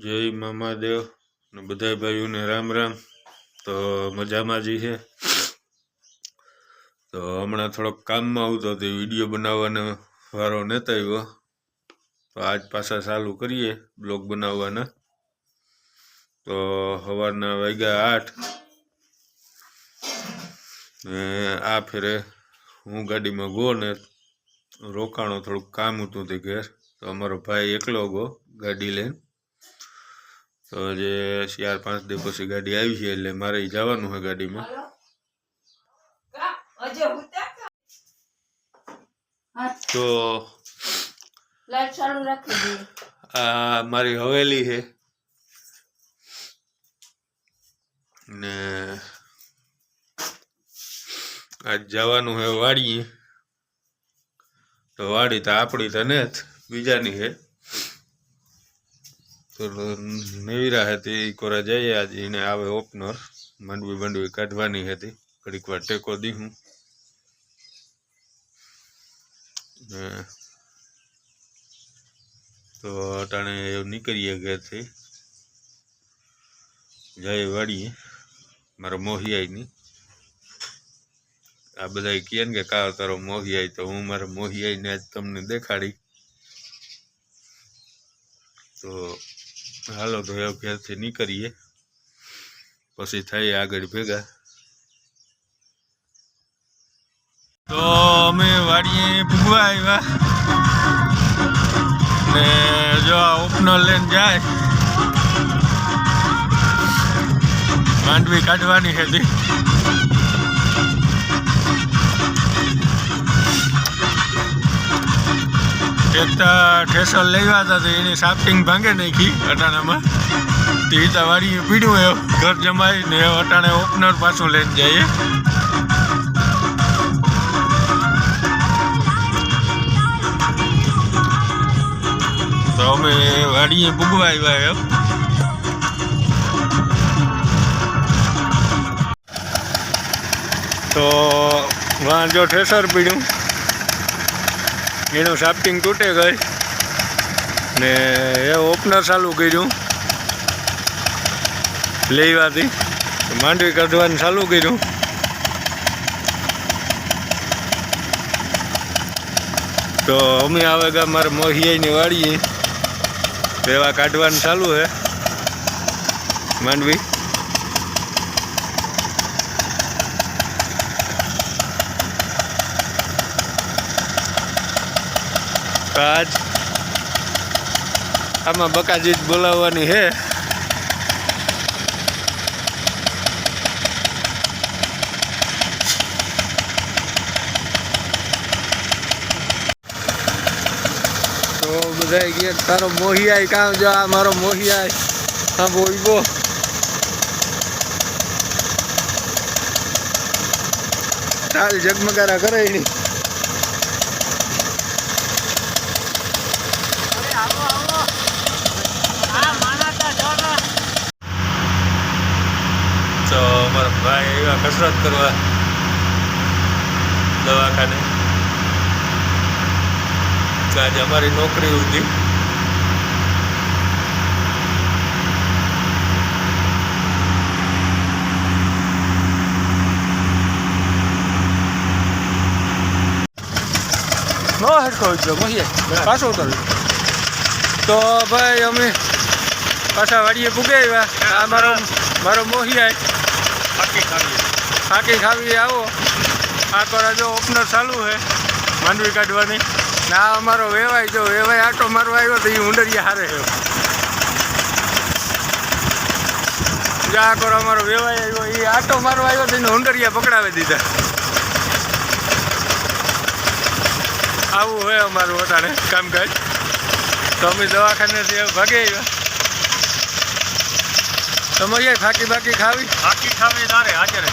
જય મામાદેવ ને બધા ભાઈઓને રામ રામ. તો મજામાં જ છે. તો હમણાં થોડોક કામમાં આવતો તે વીડિયો બનાવવાનો વારો નહોતો આવ્યો. તો આજ પાછા ચાલુ કરીએ બ્લોગ બનાવવાના. તો સવારના વાગ્યા આઠ. ને આ ફેરે હું ગાડીમાં ગયો ને રોકાણો થોડુંક કામ હતું તે ઘેર. તો અમારો ભાઈ એકલો ગયો ગાડી લઈને. તો જે ચાર પાંચ દિવસ પછી ગાડી આવી છે એટલે મારે જવાનું છે ગાડીમાં. તો આ મારી હવેલી છે. ને આજ જવાનું છે વાડીએ. તો વાડી તો આપણી તો ને જ બીજાની છે. તો નવીરા હતી એ કોરા જઈએ આજે એને આવે ઓપનર, માંડવી માંડવી કાઢવાની હતી. ઘડીક વાર ટેકો ને તો અટાણે નીકળીએ ઘેરથી. જાય વાડીએ, મારા મોહિયાઈની. આ બધા કહે ને કે કા તારો મોહિયાઈ, તો હું મારા મોહિયાઈને આજ તમને દેખાડી. તો હાલો તો એ ઘેરથી નીકળીએ. પછી થઈએ આગળ ભેગા. તો અમે વાડીએ ભૂગવા આવ્યા. ને જો આ ઓપનર લઈને જાય. માંડવી કાઢવાની હતી ટ્રેક્ટર ઠેસર લેવા હતા તો એની સાફટિંગ ભાંગે નાખી અટાણામાં. તે ઈતા વાડીએ પીડ્યું એ ઘર જમાઈ ને અટાણે ઓપનર પાછું લઈને જઈએ. તો અમે વાડીએ ભૂગવા આવ્યા એમ. તો વાં જો ઠેસર પીડ્યું. એનું શાફ્ટિંગ તૂટે ગઈ. ને એ ઓપનર ચાલુ કર્યું. લેવાથી. માંડવી કાઢવાનું ચાલુ કર્યું. તો અમે આવે ગયા મારે મોહિયાઈની વાડીએ એવા કાઢવાનું ચાલુ છે માંડવી. તો આમાં બકાજી જ બોલાવવાની છે તો બધા ગયા, તારો મોહિયાઈ કામ જો આ મારો મોહિયાઈ હા બોલબો ચાલ જગમગારા કરે નહીં તો અમારા એવા કસરત કરવા દવાખાને. આજે અમારી નોકરી હતી નો હરખો ગયો મહીએ. પાછો ઉતર. તો ભાઈ અમે પાછા વાડીએ પૂગે આવ્યા આ મારો મારો મોહિયાય ફાંકી ખાવી આવો. આ કોરા જો ઓપનર ચાલુ છે, માંડવી કાઢવાની. ને આ અમારો વેવાય જો, વેવાય આટો મારવા આવ્યો તો એ ઉંડરિયા હારે છે. જો, આ કરો અમારો વેવાય આવ્યો. એ આટો મારવા આવ્યો તો એને ઉંડરિયા પકડાવી દીધા. આવું હોય અમારું અટાણે કામકાજ. તો અમે દવાખાનેથી ભાગે આવ્યા. તમારી ફાકી બાકી ખાવી? ફાકી ખાવી તારે હાજર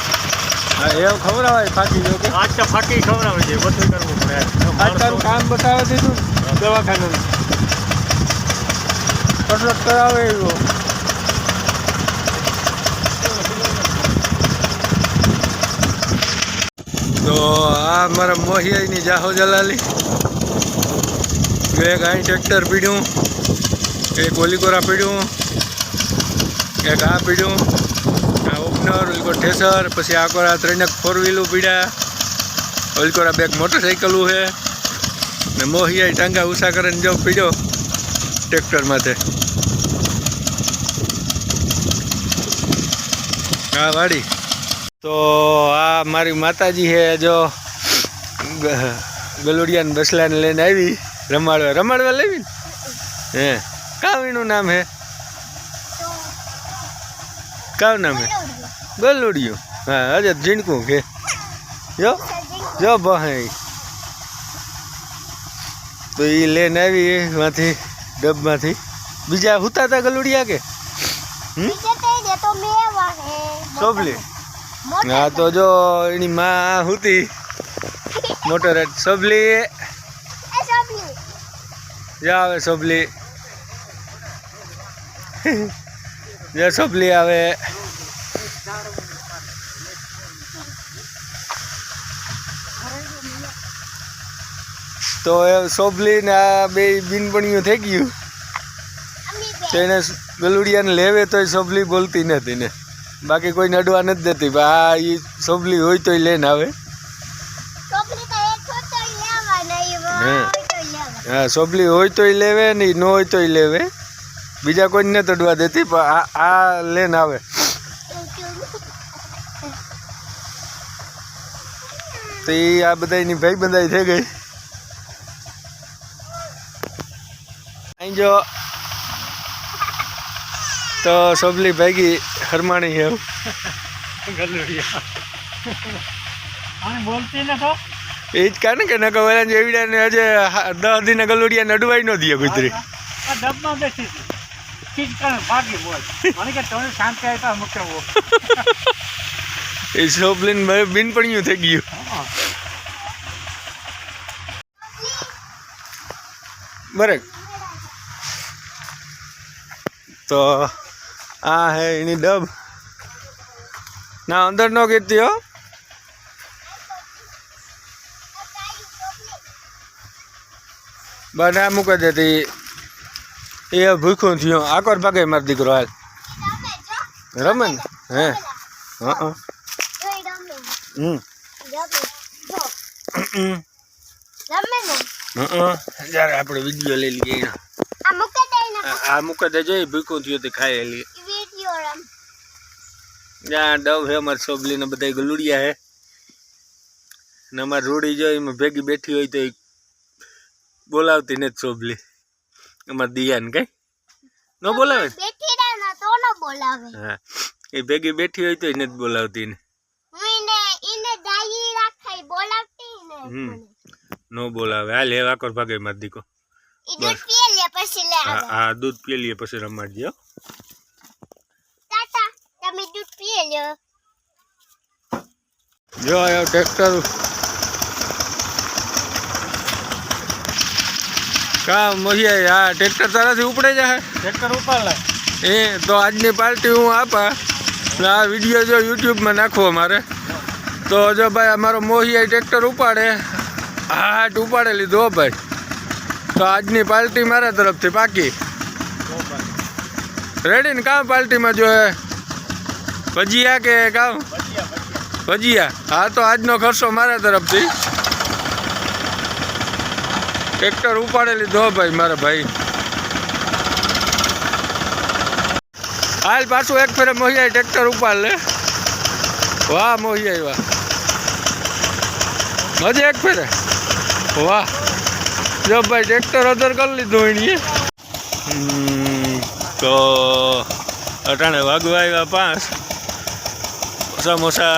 એવું ખવડાવાય ફાકી જો કે? આજ તો ફાકી ખવડાવે છે બધું કરવું પડે. આજ તારું કામ બતાવે દીધું દવાખાનું કસરત કરાવે એવો. તો આ મારા મોહિયાની જાહો જલાલી. એક અહીં ટ્રેક્ટર પીડ્યું એક ઓલીકોરા પીડ્યું એક આ પીડ્યું. ઓપનર ઠેસર પછી આ કોરા ત્રણેક ફોર વ્હીલું પીડ્યા. ઓલકોરા બે મોટરસાઇકલું છે. ને મોહિયા ટાંગા ઉષા કરીને જો પીડ્યો ટ્રેક્ટર માથે. હા વાડી. તો આ મારી માતાજી હે જો ગલુડિયાને બસલાને લઈને આવી. રમાડવા રમાડવા લેવી ને? હે કાવીનું નામ હે? કાવ નામ હે? ગલુડિયું હા અરે ઝીણકું કે જો જો ભાઈ. તો એ લઈને આવી એમાંથી ડબમાંથી. બીજા હુતા હતા ગલુડિયા કે? સોબલી હા. તો જો એની માં હુતી. મોટર સોબલી જા આવે સોબલી જા સોબલી આવે. તો સોભલી ને આ બે બિનપણીઓ થઈ ગયું. તો એને ગલુડિયાને લેવે તોય સોભલી બોલતી નથી ને. બાકી કોઈને અડવા નથી દેતી પણ આ એ સોભલી હોય તોય લઈને આવે. હા સોભલી હોય તોય લેવે ને ન હોય તોય લેવે. બીજા કોઈને નથી અડવા દેતી પણ આ લઈને આવે. તો એ આ બધાની ભાઈ બંધાઈ થઈ ગઈ. અહીં જો તો સબલી ભાગી હરમાણી તો? એ જ કાને કે નકો વેલા જેવીડા ને આજે હા- દસ દિન ગલુડિયા નડવાઈ ન દે ગુજરી. આ ડબમાં બેઠી હતી ચીજ કરે ભાગી બોલ. મને કે તમે શાંત કહે તો મુખ્ય વો એ સોબલીન બિનપણિયું થઈ ગયું. બરે તો આ હે એની ડબ ના અંદર નો કીધી હો. બને મૂકી દેતી એ ભૂખું થયું. આકોર ભાગે માર દીકરો હાલ. રમે ને? હે? હા હા. હમ. હમ. હં. જ્યારે આપણે વીડિયો લઈ લઈએ. આ- મૂકી દેજો એ ભીખું થયું તે ખાઈ લઈએ ત્યાં ડવ હે અમારે સોબલી ને બધા ગલુડિયા હે. ને અમારે રૂડી જો એમાં ભેગી બેઠી હોય તો એ બોલાવતી નથી સોબલી અમારે દિયાને કઈ? ન બોલાવે? હા. એ ભેગી બેઠી હોય તો નથી બોલાવતી ને. ને બોલાવે. હાલ હે વાકોર ભાગે મારી દીકો. લે પછી લે હા આવે. દૂધ પી લઈએ પછી રમાડજે હો. તાતા તમે દૂધ પી લ્યો. જો આયો ટ્રેક્ટર કા મોહિયા આ ટ્રેક્ટર તારાથી ઉપડે જાય ટ્રેક્ટર ઉપાડ એ તો આજની પાર્ટી હું આપા. ને આ વીડિયો જો યુટ્યુબમાં નાખવો મારે. તો જો ભાઈ અમારો મોહિયા ટ્રેક્ટર ઉપાડે. હાટ ઉપાડે લીધો ભાઈ. તો આજની પાર્ટી મારા તરફથી પાકી. રેડી ને કામ પાર્ટીમાં જો ભજીયા કે કામ? ભજીયા. હા, તો આજનો ખર્ચો મારા તરફથી. ટ્રેક્ટર ઉપાડેલી લીધો ભાઈ, મારા ભાઈ. હાલ પાછું એક ફેરે મોહિયા ટ્રેક્ટર ઉપાડ લે. વાહ, મોહિયા વાહ હજી એક ફેરે. વાહ. જો ભાઈ ટ્રેક્ટર અધર કરી લીધું એણીએ તો અટાણે વાગવા આવ્યા પાંચ. ઓછા મોસા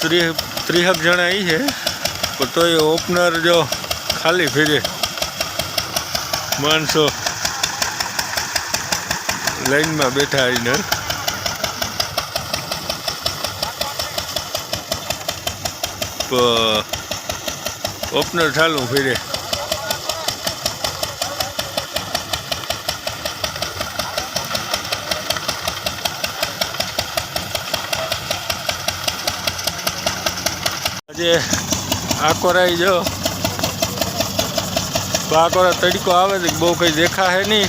ત્રી ત્રીસક જણા એ છે. પણ તોય ઓપનર જો ખાલી ફેરે. માણસો લાઈનમાં બેઠા આવીને ઓપનર ચાલુ ફેરે. આજે આકોરાઈ જો. તો આકોરા તડકો આવે છે બહુ કંઈ દેખાશે નહીં.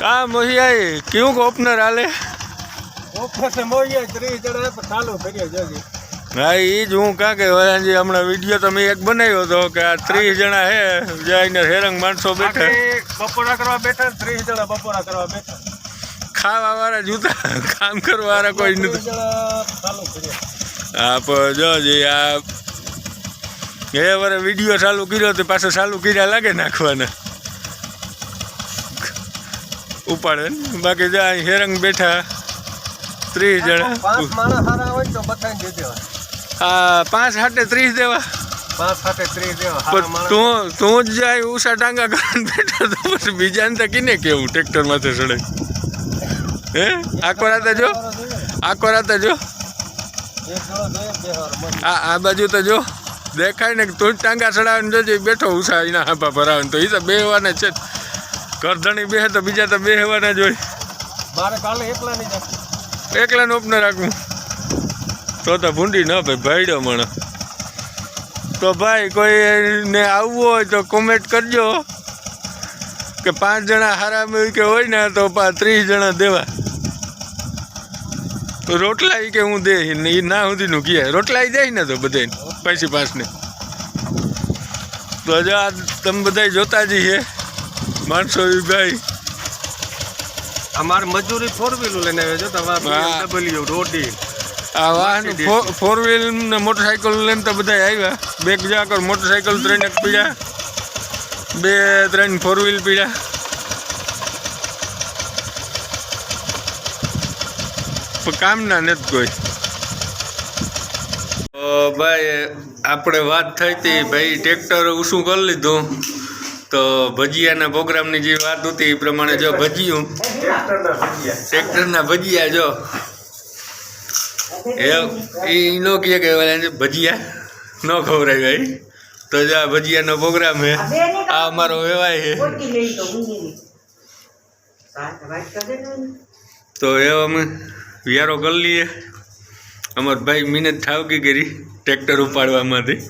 કા મોહિયાઈ કેવું ઓપનર હાલે હા એ જ હું કાં કે વરાજી હમણાં વીડિયો તમે એક બનાવ્યો હતો કે આ ત્રીસ જણા હે જઈને હેરંગ માણસો બેઠા. બપોરા કરવા બેઠા ત્રીસ જણા બપોરા કરવા બેઠા. ખાવા વાળા જૂતા કામ કરવા વાળા કોઈ નથી હા પણ આ એ વરે વીડિયો ચાલુ કર્યો તો પાછો ચાલુ કર્યા લાગે નાખવાના. ઉપાડે બાકી જો અહીં હેરંગ બેઠા ત્રીસ જણા. હા પાંચ હાટે ત્રીસ દેવા. તું તું જ જાય ઉષા ટાંગા કરીને બેઠા તો પછી બીજાને તો કીને કેવું ટ્રેક્ટર માથે ચડે હે? આખો રાતે જો? આખો રાતે જો? આ આ બાજુ તો જો. દેખાય ને કે તું ટાંગા ચડાવીને જોજે બેઠો ઉષા એના હાંપા ભરાવીને. તો એ તો બેહવાના છે કરધણી બેહે તો બીજા તો બેહવાના જ હોય. એકલાને ઓપને રાખવું. તો તો ભૂંડી ન ભાઈ ભાઈડો મને તો ભાઈ કોઈને આવવું હોય તો કોમેન્ટ કરજો. કે પાંચ જણા હારા કે હોય ને તો પા ત્રીસ જણા દેવા. તો રોટલા એ કે હું દે ને એ ના સુધીનું કહે. રોટલા દે ને તો બધે પૈસી પાસને તો હજુ આ તમે બધા જોતા જ છે માણસો ભાઈ. અમારે મજૂરી ફોર વ્હીલું લઈને આવ્યો છો. તમારે રોટી. આ વાહન ફોર વ્હીલ ને મોટરસાઇકલ લઈને તો બધા આવ્યા. બે બીજા મોટરસાઇકલ ત્રણ એક પીડ્યા બે ત્રણ ફોર વ્હીલ પીડ્યા કામના નથી કોઈ. ભાઈ, આપણે વાત થઈ હતી, ભાઈ, ટ્રેક્ટર ઉશું કરી લીધું? તો ભજીયાના પ્રોગ્રામની જે વાત હતી, એ પ્રમાણે જો ભજીયું. ટ્રેક્ટરના ભજીયા જો. એ નો કહે કે ભજીયા, ન ખવરાય ભાઈ. તો જો આ ભજીયાનો પ્રોગ્રામ છે. આ અમારો વેવાય છે. તો એ અમે વિયારો કરી લઈએ અમાર ભાઈ મિનત ઠાવકી કરી ટ્રેક્ટર ઉપાડવામાંથી.